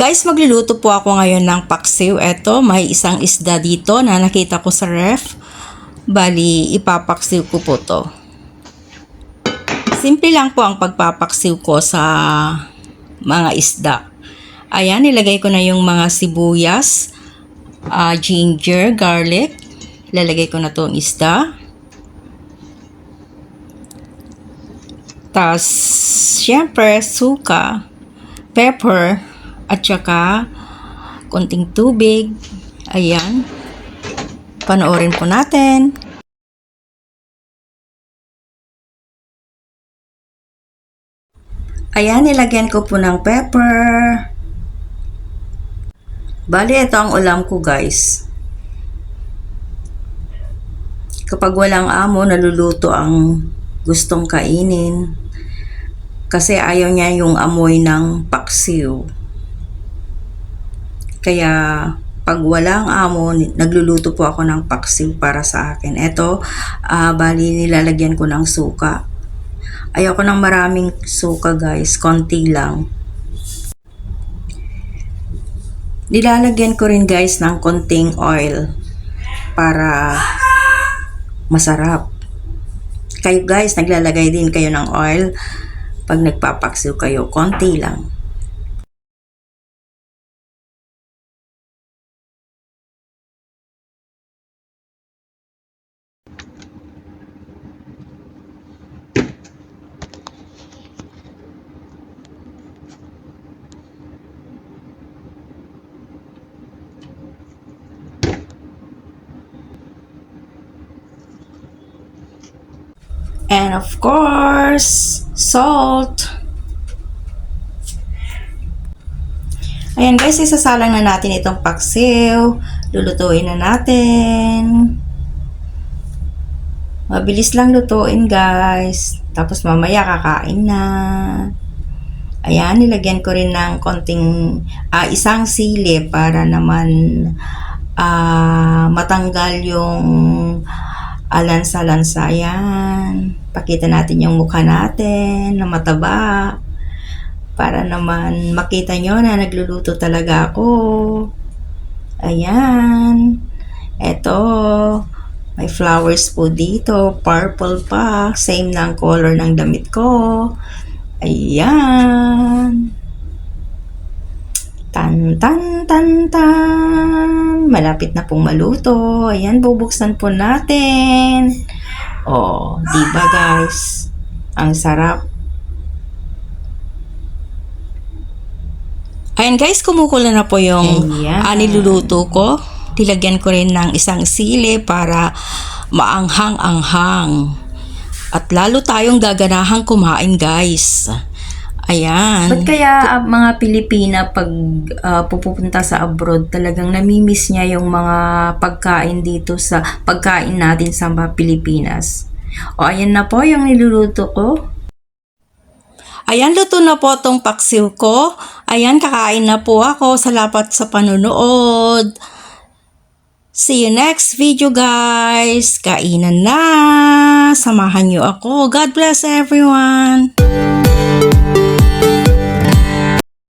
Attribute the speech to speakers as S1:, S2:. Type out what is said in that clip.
S1: Guys, magluluto po ako ngayon ng paksiw. Eto, may isang isda dito na nakita ko sa ref. Bali, ipapaksiw ko po to. Simple lang po ang pagpapaksiw ko sa mga isda. Ayan, nilagay ko na yung mga sibuyas, ah, ginger, garlic. Lalagay ko na tong isda. Tapos, syempre, suka, pepper, at saka konting tubig. Ayan. Panoorin po natin. Ayan, nilagyan ko po ng pepper. Bali, ito ang ulam ko guys. Kapag walang amo, naluluto ang gustong kainin. Kasi ayaw niya yung amoy ng paksiw. Kaya pag walang amo, ni- nagluluto po ako ng paksiw para sa akin. Ito, ah, bali nilalagyan ko ng suka. Ayoko ng maraming suka guys, konti lang. Nilalagyan ko rin guys ng konting oil para masarap. Kayo guys, naglalagay din kayo ng oil pag nagpapaksiw kayo, konti lang. And of course, salt. Ayan guys, isasalang na natin itong paksiw. Lulutuin na natin. Mabilis lang lutuin guys. Tapos mamaya kakain na. Ayan, nilagyan ko rin ng konting ah, isang sili para naman ah, matanggal yung alansa-lansa yan. Pakita natin yung mukha natin na mataba. Para naman makita nyo na nagluluto talaga ako. Ayan. Eto. May flowers po dito. Purple pa. Same ng color ng damit ko. Ayan. Tan tan tan tan. Malapit na pong maluto. Ayan, bubuksan po natin. Oh, 'di ba guys? Ang sarap. Ayan guys, kumukulo na po yung
S2: Ayan.
S1: ah, niluluto ko. Nilagyan ko rin ng isang sili para maanghang-anghang. At lalo tayong gaganahang kumain guys. Ayan.
S2: Ba't kaya ah, mga Pilipina pag ah, pupunta sa abroad talagang namimiss niya yung mga pagkain dito sa pagkain natin sa mga Pilipinas? O ayan na po yung niluluto ko.
S1: Ayan, luto na po tong paksiw ko. Ayan, kakain na po ako. Salamat sa panonood. See you next video, guys. Kainan na. Samahan niyo ako. God bless everyone.